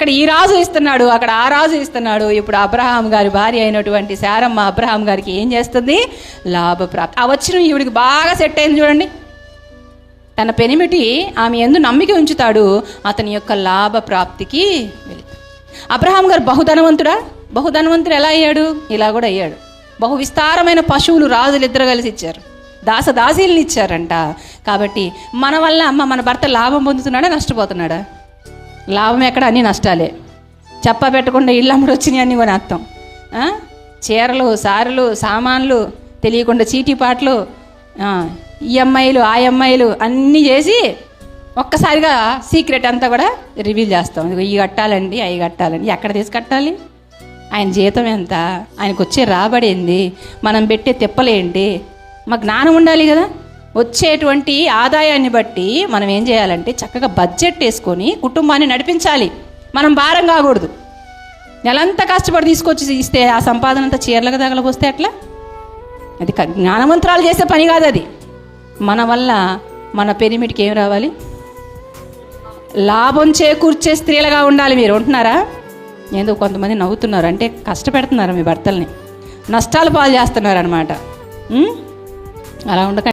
ఇక్కడ ఈ రాజు ఇస్తున్నాడు అక్కడ ఆ రాజు ఇస్తున్నాడు. ఇప్పుడు అబ్రహాం గారి భార్య అయినటువంటి శారమ్మ అబ్రహాం గారికి ఏం చేస్తుంది? లాభప్రాప్తి. ఆ వచ్చిన ఈవిడికి బాగా సెట్ అయింది చూడండి. తన పెనిమిటి ఆమె ఎందు నమ్మిక ఉంచుతాడు అతని యొక్క లాభ ప్రాప్తికి వెళుతాడు అబ్రహాం గారు బహుధనవంతుడా? బహుధనవంతుడు ఎలా అయ్యాడు? ఇలా కూడా అయ్యాడు. బహు విస్తారమైన పశువులు రాజులు ఇద్దరు కలిసి ఇచ్చారు. దాస దాసీలను ఇచ్చారంట. కాబట్టి మన వల్ల అమ్మ మన భర్త లాభం పొందుతున్నాడా నష్టపోతున్నాడా? లాభం ఎక్కడ? అన్ని నష్టాలే. చెప్ప పెట్టకుండా ఇళ్ళు అమ్ముడు వచ్చినాయి అన్నీ కొని అర్థం చీరలు సారులు సామాన్లు తెలియకుండా చీటీపాట్లు ఈఎంఐలు ఆ ఎంఐలు అన్నీ చేసి ఒక్కసారిగా సీక్రెట్ అంతా కూడా రివీల్ చేస్తాం. ఇవి కట్టాలండి అవి కట్టాలండి. ఎక్కడ తీసి కట్టాలి? ఆయన జీతం ఎంత? ఆయనకు వచ్చే రాబడి ఏంది? మనం పెట్టే తిప్పలేంటి మా జ్ఞానం ఉండాలి కదా? వచ్చేటువంటి ఆదాయాన్ని బట్టి మనం ఏం చేయాలంటే చక్కగా బడ్జెట్ వేసుకొని కుటుంబాన్ని నడిపించాలి. మనం భారం కాకూడదు. నెలంతా కష్టపడి తీసుకొచ్చి ఇస్తే ఆ సంపాదన అంతా చీరలకు తగలకొస్తే ఎట్లా? అది జ్ఞానమంత్రాలు చేసే పని కాదు అది. మన వల్ల మన పెరిమిటికి ఏం రావాలి? లాభం చేకూర్చే స్త్రీలుగా ఉండాలి మీరు ఉంటున్నారా? ఏదో కొంతమంది నవ్వుతున్నారు అంటే కష్టపెడుతున్నారు మీ భర్తల్ని. నష్టాలు పాలు చేస్తున్నారు అనమాట అలా ఉండక